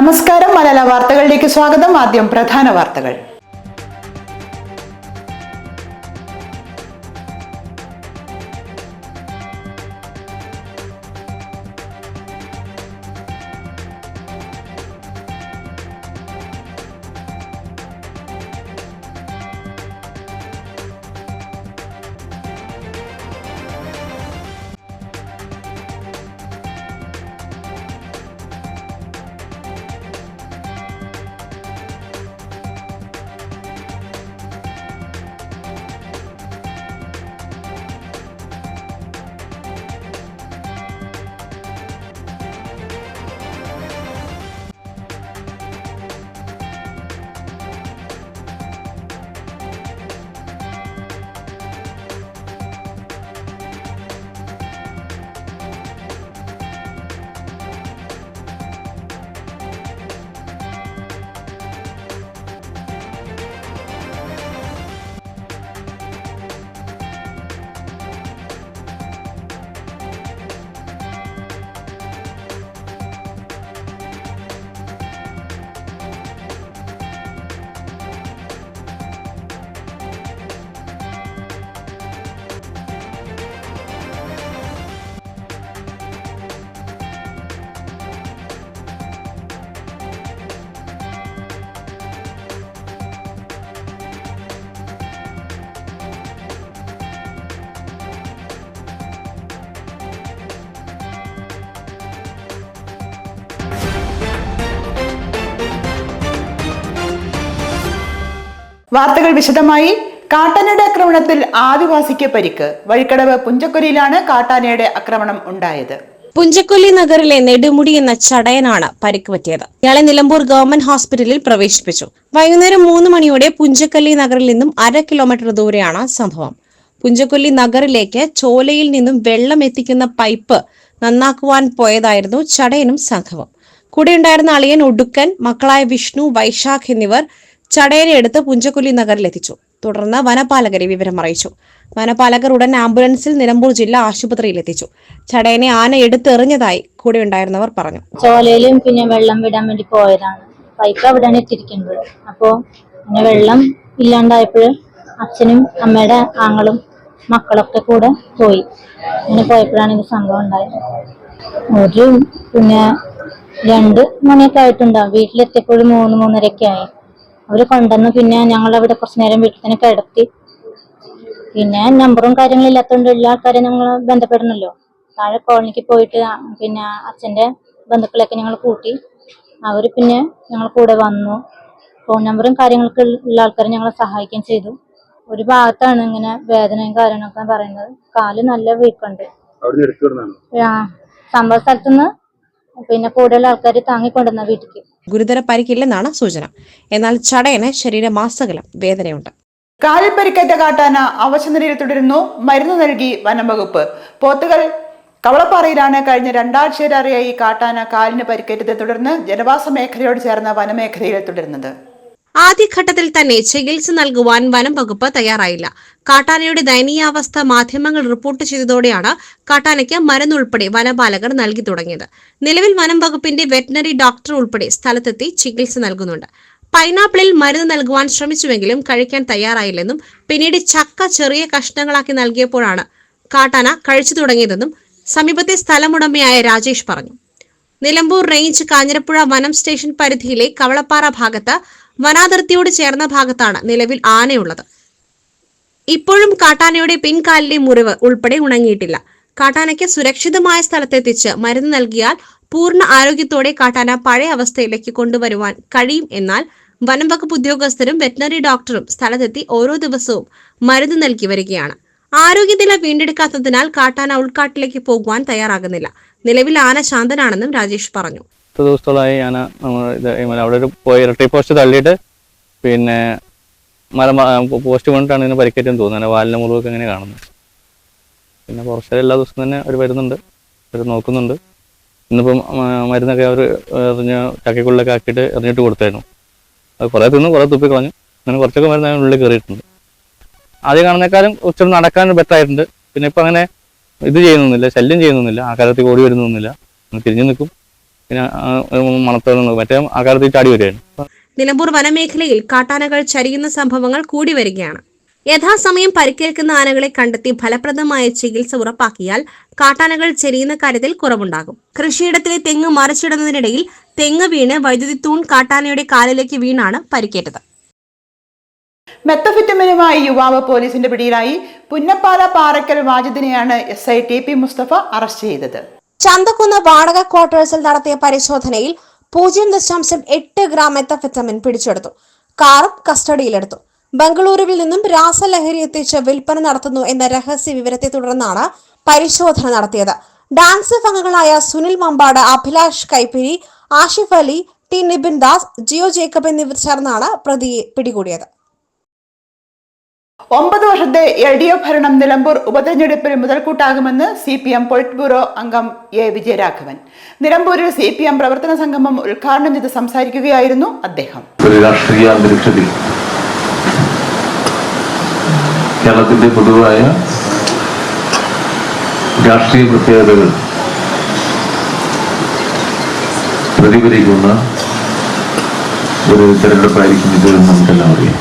നമസ്കാരം. മലയാള വാർത്തകളിലേക്ക് സ്വാഗതം. ആദ്യം പ്രധാന വാർത്തകൾ. വാർത്തകൾ വിശദമായി. കാട്ടാനയുടെ ആക്രമണത്തിൽ ആദിവാസിക്ക് പരിക്ക്. വഴിക്കടവ് പുഞ്ചക്കൊലിയിലാണ് കാട്ടാനയുടെ ആക്രമണം ഉണ്ടായത്. പുഞ്ചക്കൊല്ലി നഗറിലെ നെടുമുടി എന്ന ചടയനാണ് പരിക്ക് പറ്റിയത്. ഇയാളെ നിലമ്പൂർ ഗവൺമെന്റ് ഹോസ്പിറ്റലിൽ പ്രവേശിപ്പിച്ചു. വൈകുന്നേരം മൂന്ന് മണിയോടെ പുഞ്ചക്കൊല്ലി നഗറിൽ നിന്നും അര കിലോമീറ്റർ ദൂരെയാണ് സംഭവം. പുഞ്ചക്കൊല്ലി നഗറിലേക്ക് ചോലയിൽ നിന്നും വെള്ളം എത്തിക്കുന്ന പൈപ്പ് നന്നാക്കുവാൻ പോയതായിരുന്നു ചടയനും സംഘവും. കൂടെയുണ്ടായിരുന്ന അളിയൻ ഒടുക്കൻ മക്കളായ വിഷ്ണു വൈശാഖ് എന്നിവർ ചടയനെ എടുത്ത് നഗറിൽ എത്തിച്ചു തുടർന്ന് വനപാലകരെ വിവരം അറിയിച്ചു. വനപാലകർ ഉടൻ ആംബുലൻസിൽ നിലമ്പൂർ ജില്ലാ ആശുപത്രിയിൽ എത്തിച്ചു ചടയനെ ആന എടുത്തെറിഞ്ഞതായി കൂടെ ഉണ്ടായിരുന്നവർ പറഞ്ഞു. ചോലയിലും പിന്നെ വെള്ളം വിടാൻ വേണ്ടി പോയതാണ്. പൈപ്പ് അവിടെയാണ് ഇട്ടിരിക്കുന്നത്. അപ്പോ പിന്നെ വെള്ളം ഇല്ലാണ്ടായപ്പോൾ അച്ഛനും അമ്മയുടെ ആങ്ങളും മക്കളൊക്കെ കൂടെ പോയി. അങ്ങനെ പോയപ്പോഴാണ് ഇത് സംഭവം ഉണ്ടായത്. ഒരു പിന്നെ രണ്ട് മണിയൊക്കെ ആയിട്ടുണ്ടാവും. വീട്ടിലെത്തിയപ്പോഴും മൂന്ന് മൂന്നരയൊക്കെ ആയി. അവർ കൊണ്ടുവന്ന്. പിന്നെ ഞങ്ങൾ അവിടെ കുറച്ച് നേരം വീട്ടിൽ തന്നെ കിടത്തി. പിന്നെ നമ്പറും കാര്യങ്ങളും ഇല്ലാത്തതുകൊണ്ട് എല്ലാ ആൾക്കാരെയും ഞങ്ങൾ ബന്ധപ്പെടണമല്ലോ താഴെ കോളനിക്ക് പോയിട്ട് പിന്നെ അച്ഛന്റെ ബന്ധുക്കളെയൊക്കെ ഞങ്ങൾ കൂട്ടി. അവർ പിന്നെ ഞങ്ങൾ കൂടെ വന്നു. ഫോൺ നമ്പറും കാര്യങ്ങളൊക്കെ ഉള്ള ആൾക്കാരെ ഞങ്ങളെ സഹായിക്കുകയും ചെയ്തു. ഒരു ഭാഗത്താണ് ഇങ്ങനെ വേദനയും കാര്യങ്ങളൊക്കെ പറയുന്നത്. കാൽ നല്ല വീക്കുണ്ട് സംഭവ സ്ഥലത്തുനിന്ന് പിന്നെ കൂടുതൽ ആൾക്കാർ താങ്ങിക്കൊണ്ടുവന്ന വീട്ടിൽ ഗുരുതര പരിക്കില്ലെന്നാണ് സൂചന. എന്നാൽ ചടയന് ശരീരമാസകലം വേദനയുണ്ട്. കാലിൽ പരിക്കേറ്റ കാട്ടാന അവശനിലയിൽ തുടരുന്നു. മരുന്ന് നൽകി വനംവകുപ്പ് പോത്തുകൾ കവളപ്പാറയിലാണ് കഴിഞ്ഞ രണ്ടാഴ്ചയിലേറെയായി ഈ കാട്ടാന കാലിന് പരിക്കേറ്റത്തെ തുടർന്ന് ജനവാസ മേഖലയോട് ചേർന്ന വനമേഖലയിൽ തുടരുന്നത്. ആദ്യഘട്ടത്തിൽ തന്നെ ചികിത്സ നൽകുവാൻ വനം വകുപ്പ് തയ്യാറായില്ല. കാട്ടാനയുടെ ദയനീയാവസ്ഥ മാധ്യമങ്ങൾ റിപ്പോർട്ട് ചെയ്തതോടെയാണ് കാട്ടാനയ്ക്ക് മരുന്നുൾപ്പെടെ വനപാലകർ നൽകി തുടങ്ങിയത്. നിലവിൽ വനം വകുപ്പിന്റെ വെറ്റിനറി ഡോക്ടർ ഉൾപ്പെടെ സ്ഥലത്തെത്തി ചികിത്സ നൽകുന്നുണ്ട്. പൈനാപ്പിളിൽ മരുന്ന് നൽകുവാൻ ശ്രമിച്ചുവെങ്കിലും കഴിക്കാൻ തയ്യാറായില്ലെന്നും പിന്നീട് ചക്ക ചെറിയ കഷ്ണങ്ങളാക്കി നൽകിയപ്പോഴാണ് കാട്ടാന കഴിച്ചു തുടങ്ങിയതെന്നും സമീപത്തെ സ്ഥലമുടമയായ രാജേഷ് പറഞ്ഞു. നിലമ്പൂർ റേഞ്ച് കാഞ്ഞിരപ്പുഴ വനം സ്റ്റേഷൻ പരിധിയിലെ കവളപ്പാറ ഭാഗത്ത് വനാതിർത്തിയോട് ചേർന്ന ഭാഗത്താണ് നിലവിൽ ആനയുള്ളത്. ഇപ്പോഴും കാട്ടാനയുടെ പിൻകാലിലെ മുറിവ് ഉൾപ്പെടെ ഉണങ്ങിയിട്ടില്ല. കാട്ടാനയ്ക്ക് സുരക്ഷിതമായ സ്ഥലത്തെത്തിച്ച് മരുന്ന് നൽകിയാൽ പൂർണ ആരോഗ്യത്തോടെ കാട്ടാന പഴയ അവസ്ഥയിലേക്ക് കൊണ്ടുവരുവാൻ കഴിയും എന്നാൽ വനം വകുപ്പ് ഉദ്യോഗസ്ഥരും വെറ്റിനറി ഡോക്ടറും സ്ഥലത്തെത്തി ഓരോ ദിവസവും മരുന്ന് നൽകി വരികയാണ്. ആരോഗ്യനില വീണ്ടെടുക്കാത്തതിനാൽ കാട്ടാന ഉൾക്കാട്ടിലേക്ക് പോകുവാൻ തയ്യാറാകുന്നില്ല. നിലവിൽ ആന ശാന്തനാണെന്നും രാജേഷ് പറഞ്ഞു. പത്ത് ദിവസത്തോളമായി ഞാൻ അവിടെ ഒരു പോയി ഇരട്ടി പോസ്റ്റ് തള്ളിയിട്ട് പിന്നെ മല പോസ്റ്റ് കൊണ്ടിട്ടാണ് ഇതിന് പരിക്കേറ്റെന്ന് തോന്നുന്നത് വാലിന് മുറിവൊക്കെ ഇങ്ങനെ കാണുന്നത് പിന്നെ കുറച്ച് എല്ലാ ദിവസവും തന്നെ അവർ വരുന്നുണ്ട്. അവർ നോക്കുന്നുണ്ട്. ഇന്നിപ്പം മരുന്നൊക്കെ അവർ എറിഞ്ഞ ചക്കക്കുള്ളിലൊക്കെ ആക്കിയിട്ട് എറിഞ്ഞിട്ട് കൊടുത്തായിരുന്നു. അത് കുറേ തിന്ന് കുറേ തുപ്പി കളഞ്ഞു. അങ്ങനെ കുറച്ചൊക്കെ മരുന്ന് ഉള്ളിൽ കയറിയിട്ടുണ്ട്. ആദ്യം കാണുന്നേക്കാളും കുറച്ചുകൂടി നടക്കാൻ ബെറ്റർ ആയിട്ടുണ്ട്. പിന്നെ ഇപ്പം അങ്ങനെ ഇത് ചെയ്യുന്നൊന്നുമില്ല ശല്യം ചെയ്യുന്നൊന്നുമില്ല ആ കാലത്ത് ഓടി വരുന്നൊന്നുമില്ല തിരിഞ്ഞു നിൽക്കും. പിന്നെ മണത്തോളം മറ്റേ ആ ചാടി വരികയാണ്. നിലമ്പൂർ വനമേഖലയിൽ കാട്ടാനകൾ ചരിയുന്ന സംഭവങ്ങൾ കൂടി വരികയാണ്. യഥാസമയം പരിക്കേൽക്കുന്ന ആനകളെ കണ്ടെത്തി ഫലപ്രദമായ ചികിത്സ ഉറപ്പാക്കിയാൽ കാട്ടാനകൾ ചെരിയുന്ന കാര്യത്തിൽ കുറവുണ്ടാകും. കൃഷിയിടത്തിലെ തെങ്ങ് മറിച്ചിടുന്നതിനിടയിൽ തെങ്ങ് വീണ് വൈദ്യുതി തൂൺ കാട്ടാനയുടെ കാലിലേക്ക് വീണാണ് പരിക്കേറ്റത്. മെത്തഫിറ്റമിനുമായി യുവാവ് പോലീസിന്റെ പിടിയിലായി. Punnappala Parakkal വാജിദിനെയാണ് S I T P Mustafa arrest ചെയ്തത്. ചന്തക്കുന്ന് വാടക ക്വാർട്ടേഴ്സിൽ നടത്തിയ പരിശോധനയിൽ പൂജ്യം ദശാംശം എട്ട് ഗ്രാം മെത്തഫെറ്റമിൻ പിടിച്ചെടുത്തു. കാറും കസ്റ്റഡിയിലെടുത്തു. ബംഗളൂരുവിൽ നിന്നും രാസലഹരി എത്തിച്ച് വിൽപ്പന നടത്തുന്നു എന്ന രഹസ്യ വിവരത്തെ തുടർന്നാണ് പരിശോധന നടത്തിയത്. ഡാൻസ് അംഗങ്ങളായ സുനിൽ മമ്പാട് അഭിലാഷ് കൈപ്പിരി ആഷിഫ് അലി ടി നിബിൻ ദാസ് ജിയോ ജേക്കബ് എന്നിവർ ചേർന്നാണ് പ്രതിയെ പിടികൂടിയത്. ഒമ്പത് വർഷത്തെ എൽ ഡി എഫ് ഭരണം നിലമ്പൂർ ഉപതെരഞ്ഞെടുപ്പിൽ മുതൽക്കൂട്ടാകുമെന്ന് C P M polit bureau അംഗം എ വിജയരാഘവൻ. നിലമ്പൂരിൽ സി പി എം പ്രവർത്തന സംഗമം ഉദ്ഘാടനം ചെയ്ത് സംസാരിക്കുകയായിരുന്നു അദ്ദേഹം. രാഷ്ട്രീയ അന്തരീക്ഷത്തിൽ കേരളത്തിന്റെ പൊതുവായ രാഷ്ട്രീയ പ്രത്യേകതകൾ പ്രതിഫലിക്കുന്ന ഒരു തെരഞ്ഞെടുപ്പായിരിക്കും ഇത് നമുക്കെല്ലാം അറിയാം.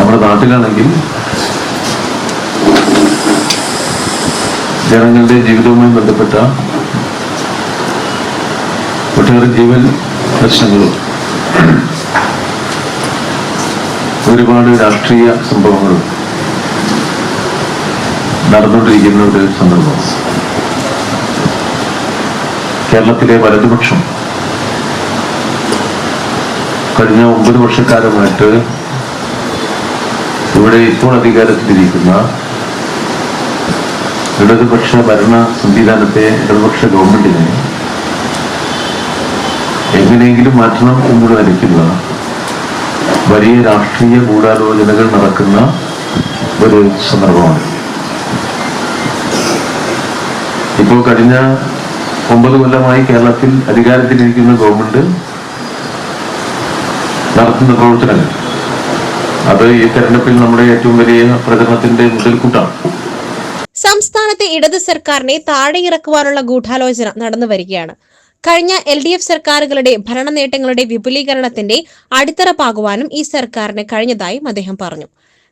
നമ്മുടെ നാട്ടിലാണെങ്കിൽ ജനങ്ങളുടെ ജീവിതവുമായി ബന്ധപ്പെട്ട ഒട്ടേറെ ജീവൻ പ്രശ്നങ്ങളും ഒരുപാട് രാഷ്ട്രീയ സംഭവങ്ങളും നടന്നുകൊണ്ടിരിക്കുന്ന ഒരു സന്ദർഭം കേരളത്തിലെ വലതുപക്ഷം കഴിഞ്ഞ ഒമ്പത് വർഷക്കാലമായിട്ട് ഇവിടെ ഇപ്പോൾ അധികാരത്തിലിരിക്കുന്ന ഇടതുപക്ഷ ഭരണ സംവിധാനത്തെ ഇടതുപക്ഷ ഗവൺമെന്റിനെ എങ്ങനെയെങ്കിലും മാറ്റണം എന്നുള്ള ധരിക്കുന്ന വലിയ രാഷ്ട്രീയ ഗൂഢാലോചനകൾ നടക്കുന്ന ഒരു സന്ദർഭമാണ്. ഇപ്പോൾ കഴിഞ്ഞ ഒമ്പത് കൊല്ലമായി കേരളത്തിൽ അധികാരത്തിലിരിക്കുന്ന ഗവൺമെന്റ് നടത്തുന്ന പ്രവർത്തനങ്ങൾ അത് ഈ തെരഞ്ഞെടുപ്പിൽ നമ്മുടെ ഏറ്റവും വലിയ പ്രചരണത്തിന്റെ മുതൽക്കൂട്ടാണ്. സംസ്ഥാനത്തെ ഇടത് സർക്കാരിനെ താഴെയിറക്കുവാനുള്ള ഗൂഢാലോചന നടന്നു വരികയാണ്. കഴിഞ്ഞ എൽ ഡി എഫ് സർക്കാരുകളുടെ ഭരണ നേട്ടങ്ങളുടെ വിപുലീകരണത്തിന്റെ അടിത്തറ പാകുവാനും ഈ സർക്കാരിന് കഴിഞ്ഞതായും അദ്ദേഹം പറഞ്ഞു.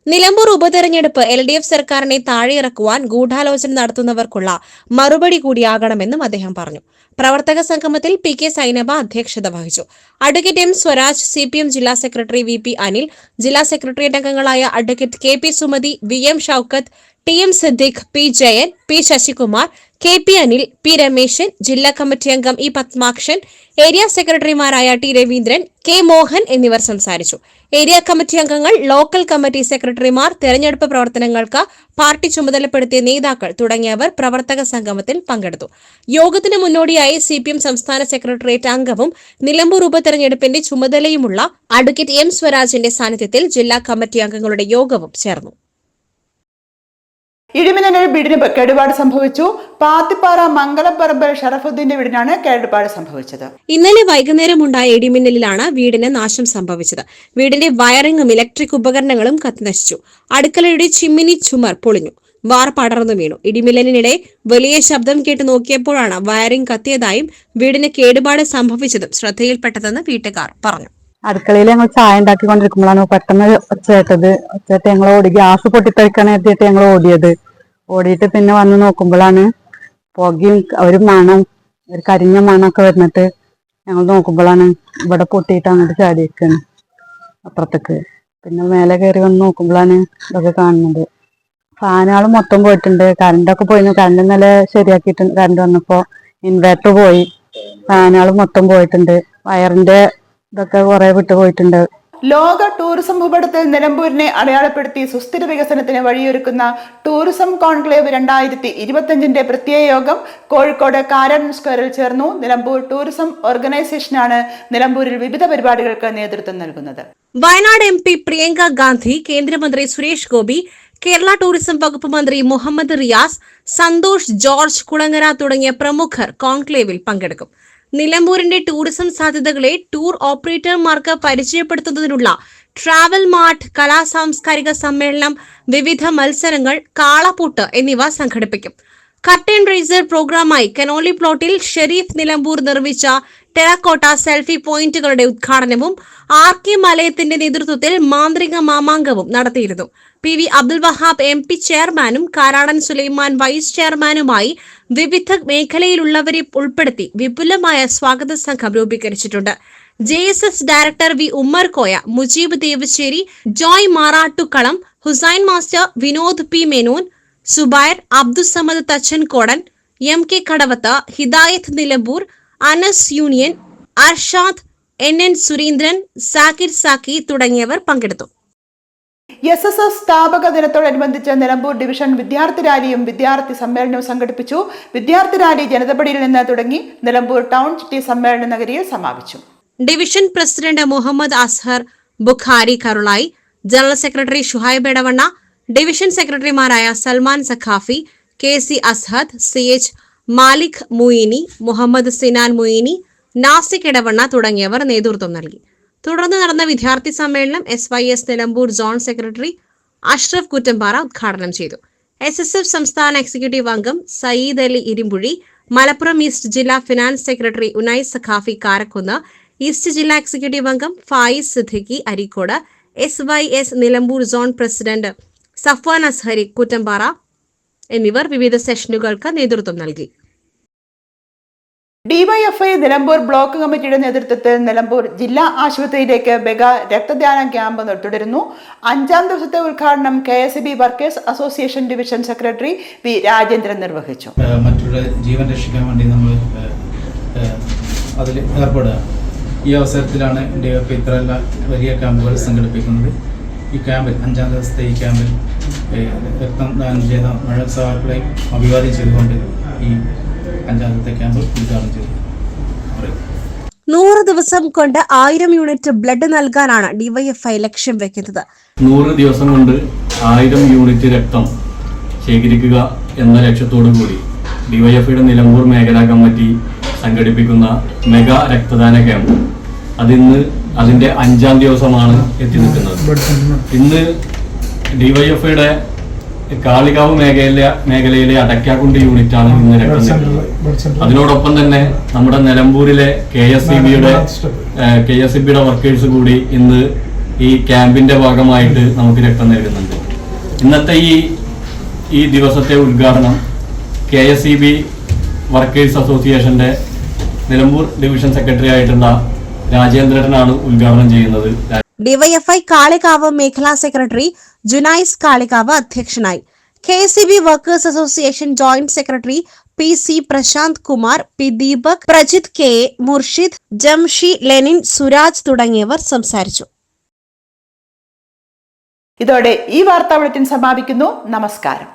നിലമ്പൂർ ഉപതെരഞ്ഞെടുപ്പ് എൽ ഡി എഫ് സർക്കാരിനെ താഴെയിറക്കുവാൻ ഗൂഢാലോചന നടത്തുന്നവർക്കുള്ള മറുപടി കൂടിയാകണമെന്നും അദ്ദേഹം പറഞ്ഞു. പ്രവർത്തക സംഗമത്തിൽ പി കെ സൈനബ അധ്യക്ഷത വഹിച്ചു. Advocate M Swaraj C P M ജില്ലാ സെക്രട്ടറി വി പി അനിൽ ജില്ലാ സെക്രട്ടേറിയറ്റ് അംഗങ്ങളായ advocate K P Sumathi V M Shoukath T M Siddique P Jayan P Sasikumar K P Anil P Rameshan ജില്ലാ committee അംഗം E Padmakshan area സെക്രട്ടറിമാരായ T Raveendran K Mohan എന്നിവർ സംസാരിച്ചു. Area committee അംഗങ്ങൾ local committee സെക്രട്ടറിമാർ തെരഞ്ഞെടുപ്പ് പ്രവർത്തനങ്ങൾക്ക് പാർട്ടി ചുമതലപ്പെടുത്തിയ നേതാക്കൾ തുടങ്ങിയവർ പ്രവർത്തക സംഗമത്തിൽ പങ്കെടുത്തു. യോഗത്തിന് മുന്നോടിയായി സി പി എം സംസ്ഥാന സെക്രട്ടേറിയറ്റ് അംഗവും നിലമ്പൂർ ഉപതെരഞ്ഞെടുപ്പിന്റെ ചുമതലയുമുള്ള അഡ്വക്കേറ്റ് എം സ്വരാജിന്റെ സാന്നിധ്യത്തിൽ ജില്ലാ കമ്മിറ്റി അംഗങ്ങളുടെ യോഗവും ചേർന്നു. ഇടിമിന്നലിൽ വീടിന് കേടുപാട് സംഭവിച്ചു. പാത്തിപ്പാറ മംഗളപ്പറമ്പ് ഷറഫുദ്ദീന്റെ വീടിനാണ് കേടുപാട് സംഭവിച്ചത്. ഇന്നലെ വൈകുന്നേരം ഉണ്ടായ ഇടിമിന്നലിലാണ് വീടിന് നാശം സംഭവിച്ചത്. വീടിന്റെ വയറിങ്ങും ഇലക്ട്രിക് ഉപകരണങ്ങളും കത്തിനശിച്ചു. അടുക്കളയുടെ ചിമ്മിനി ചുമർ പൊളിഞ്ഞു. വാർ പടർന്നു വീണു. ഇടിമിന്നലിനിടെ വലിയ ശബ്ദം കേട്ട് നോക്കിയപ്പോഴാണ് വയറിംഗ് കത്തിയതായും വീടിന് കേടുപാട് സംഭവിച്ചതും ശ്രദ്ധയിൽപ്പെട്ടതെന്ന് വീട്ടുകാർ പറഞ്ഞു. അടുക്കളയിൽ ഞങ്ങൾ ചായ ഉണ്ടാക്കിക്കൊണ്ടിരിക്കുമ്പോഴാണ് പെട്ടെന്ന് ഒച്ചേട്ടത് ഒച്ചേട്ട് ഞങ്ങൾ ഓടി ഗ്യാസ് പൊട്ടിത്തെറിക്കാൻ എത്തിയിട്ട് ഞങ്ങൾ ഓടിയത്. ഓടിയിട്ട് പിന്നെ വന്ന് നോക്കുമ്പോഴാണ് പുകയും ഒരു മണം ഒരു കരിഞ്ഞ മണമൊക്കെ വന്നിട്ട് ഞങ്ങൾ നോക്കുമ്പോഴാണ് ഇവിടെ പൊട്ടിയിട്ട് അങ്ങോട്ട് ചാടിയിരിക്കുന്നത് അപ്പുറത്തേക്ക്. പിന്നെ മേലെ കയറി വന്ന് നോക്കുമ്പോഴാണ് ഇതൊക്കെ കാണുന്നത്. ഫാനുകൾ മൊത്തം പോയിട്ടുണ്ട്. കറണ്ടൊക്കെ പോയിരുന്നു കറണ്ട് ഇന്നലെ ശരിയാക്കിയിട്ടുണ്ട് കറണ്ട് വന്നപ്പോ ഇൻവേർട്ടർ പോയി. ഫാനുകൾ മൊത്തം പോയിട്ടുണ്ട്. വയറിന്റെ ഇതൊക്കെ കുറെ വിട്ടു പോയിട്ടുണ്ട്. ലോക ടൂറിസം ഭൂപടത്തിൽ നിലമ്പൂരിനെ അടയാളപ്പെടുത്തി സുസ്ഥിര വികസനത്തിന് വഴിയൊരുക്കുന്ന ടൂറിസം കോൺക്ലേവ് രണ്ടായിരത്തി ഇരുപത്തിയഞ്ചിന്റെ പ്രത്യേക യോഗം കോഴിക്കോട് കാരൻ സ്ക്വയറിൽ ചേർന്നു. നിലമ്പൂർ ടൂറിസം ഓർഗനൈസേഷനാണ് നിലമ്പൂരിൽ വിവിധ പരിപാടികൾക്ക് നേതൃത്വം നൽകുന്നത്. വയനാട് എം പി പ്രിയങ്ക ഗാന്ധി കേന്ദ്രമന്ത്രി സുരേഷ് ഗോപി കേരള ടൂറിസം വകുപ്പ് മന്ത്രി മുഹമ്മദ് റിയാസ് സന്തോഷ് ജോർജ് കുളങ്ങര തുടങ്ങിയ പ്രമുഖർ കോൺക്ലേവിൽ പങ്കെടുക്കും. നിലമ്പൂരിന്റെ ടൂറിസം സാധ്യതകളെ ടൂർ ഓപ്പറേറ്റർമാർക്ക് പരിചയപ്പെടുത്തുന്നതിനുള്ള ട്രാവൽ മാർട്ട് കലാ സാംസ്കാരിക സമ്മേളനം വിവിധ മത്സരങ്ങൾ കാളപൂട്ട് എന്നിവ സംഘടിപ്പിക്കും. കട്ടൻ റൈസർ പ്രോഗ്രാമായി കനോലി പ്ലോട്ടിൽ ഷെരീഫ് നിലമ്പൂർ നിർമ്മിച്ച ടെറക്കോട്ട സെൽഫി പോയിന്റുകളുടെ ഉദ്ഘാടനവും ആർ കെ മലയത്തിന്റെ നേതൃത്വത്തിൽ മാന്ത്രിക മാമാങ്കവും നടത്തിയിരുന്നു. P V Abdul Wahab M P ചെയർമാനും കാരാടൻ സുലൈമാൻ വൈസ് ചെയർമാനുമായി വിവിധ മേഖലയിലുള്ളവരെ ഉൾപ്പെടുത്തി വിപുലമായ സ്വാഗത സംഘം രൂപീകരിച്ചിട്ടുണ്ട്. J S S director V Ummer Koya Mujeeb Devassery Joy Marattukkalam Hussain master Vinod P Menon Zubair Abdussamad Thachankodan M K Kadavath Hidayath Nilambur Anas union Arshad N N Surendran Zakir Zaki തുടങ്ങിയവർ പങ്കെടുത്തു. S S S സ്ഥാപക ദിനത്തോടനുബന്ധിച്ച് Nilambur division വിദ്യാർത്ഥി റാലിയും വിദ്യാർത്ഥി സമ്മേളനവും സംഘടിപ്പിച്ചു. വിദ്യാർത്ഥി റാലി ജനതപടിയിൽ നിന്ന് തുടങ്ങി നിലമ്പൂർ ടൗൺ സിറ്റി സമ്മേളന നഗരിയിൽ സമാപിച്ചു. Division president Muhammad Azhar Bukhari Karulai general secretary Shuhaib Edavanna division സെക്രട്ടറിമാരായ Salman Saqafi K C Ashad C H Malik Muini Muhammad Sinan Muini Nasik Edavanna തുടങ്ങിയവർ നേതൃത്വം നൽകി. തുടർന്ന് നടന്ന വിദ്യാർത്ഥി സമ്മേളനം S Y S Nilambur zone secretary Ashraf Kuttampara ഉദ്ഘാടനം ചെയ്തു. എസ് എസ് എഫ് സംസ്ഥാന എക്സിക്യൂട്ടീവ് അംഗം സയ്യിദ് അലി ഇരുമ്പുഴി മലപ്പുറം ഈസ്റ്റ് ജില്ലാ finance secretary Unais Saqafi Karakkunnu east ജില്ലാ എക്സിക്യൂട്ടീവ് അംഗം Faiz Siddiqui Areekode S Y S Nilambur zone president Safwan Azhari Kuttampara എന്നിവർ വിവിധ സെഷനുകൾക്ക് നേതൃത്വം നൽകി. ഡിവൈഎഫ്ഐ നിലമ്പൂർ ബ്ലോക്ക് കമ്മിറ്റിയുടെ നേതൃത്വത്തിൽ നിലമ്പൂർ ജില്ലാ ആശുപത്രിയിലേക്ക് ബെഗ രക്തദാന ക്യാമ്പ് തുടരുന്നു അഞ്ചാം ദിവസത്തെ ഉദ്ഘാടനം K S B workers association division secretary V Rajendran നിർവഹിച്ചു. മറ്റുള്ള ജീവൻ രക്ഷിക്കാൻ വേണ്ടി നമ്മൾ അതിൽ ഏർപ്പെടുക. ഈ അവസരത്തിലാണ് ഡിവൈഎഫ്ഐ ഇത്ര വലിയ ക്യാമ്പുകൾ സംഘടിപ്പിക്കുന്നത്. ഈ ക്യാമ്പിൽ അഞ്ചാം ദിവസത്തെ ഈ ക്യാമ്പിൽ രക്തം ദാനം ചെയ്ത മഴ സഹാക്കളെയും അഭിവാദ്യം ചെയ്തുകൊണ്ട് ഈ അഞ്ചാം ദിവസത്തെ ക്യാമ്പ് ഉദ്ഘാടനം ചെയ്തു. നൂറ് ദിവസം കൊണ്ട് ആയിരം യൂണിറ്റ് ബ്ലഡ് നൽകാനാണ് ഡിവൈഎഫ്ഐ ലക്ഷ്യം വെക്കുന്നത്. നൂറ് ദിവസം കൊണ്ട് ആയിരം യൂണിറ്റ് രക്തം ശേഖരിക്കുക എന്ന ലക്ഷ്യത്തോടു കൂടി ഡിവൈഎഫ്ഐയുടെ നിലമ്പൂർ മേഖലാ കമ്മിറ്റി സംഘടിപ്പിക്കുന്ന മെഗാ രക്തദാന ക്യാമ്പ്. അതിന്ന് അതിന്റെ അഞ്ചാം ദിവസമാണ് എത്തി നിൽക്കുന്നത്. ഇന്ന് ഡിവൈഎഫ്ഐയുടെ കാളികാവ് മേഖലയിലെ മേഖലയിലെ അടക്കാക്കുണ്ട് യൂണിറ്റാണ് ഇന്ന് രക്തം അതിനോടൊപ്പം തന്നെ നമ്മുടെ നിലമ്പൂരിലെ കെ എസ് ഇ ബിയുടെ കെ എസ് ഇ ബിയുടെ വർക്കേഴ്സ് കൂടി ഇന്ന് ഈ ക്യാമ്പിന്റെ ഭാഗമായിട്ട് നമുക്ക് രക്തം നൽകുന്നുണ്ട്. ഇന്നത്തെ ഈ ഈ ദിവസത്തെ ഉദ്ഘാടനം K S E B workers അസോസിയേഷന്റെ നിലമ്പൂർ ഡിവിഷൻ സെക്രട്ടറി ആയിട്ടുള്ള രാജേന്ദ്രനാണ് ഉദ്ഘാടനം ചെയ്യുന്നത്. ഡിവൈഎഫ്ഐ കാളികാവ് മേഖലാ സെക്രട്ടറി ജുനൈസ് കാളികാവ് അധ്യക്ഷനായി. K C B workers association joint secretary P C Prashanth Kumar P Deepak Prajith K A, Murshid Jamshi Lenin Suraj തുടങ്ങിയവർ സംസാരിച്ചു. ഇതോടെ ഈ വാർത്താ ബുള്ളറ്റിൻ സമാപിക്കുന്നു. നമസ്കാരം.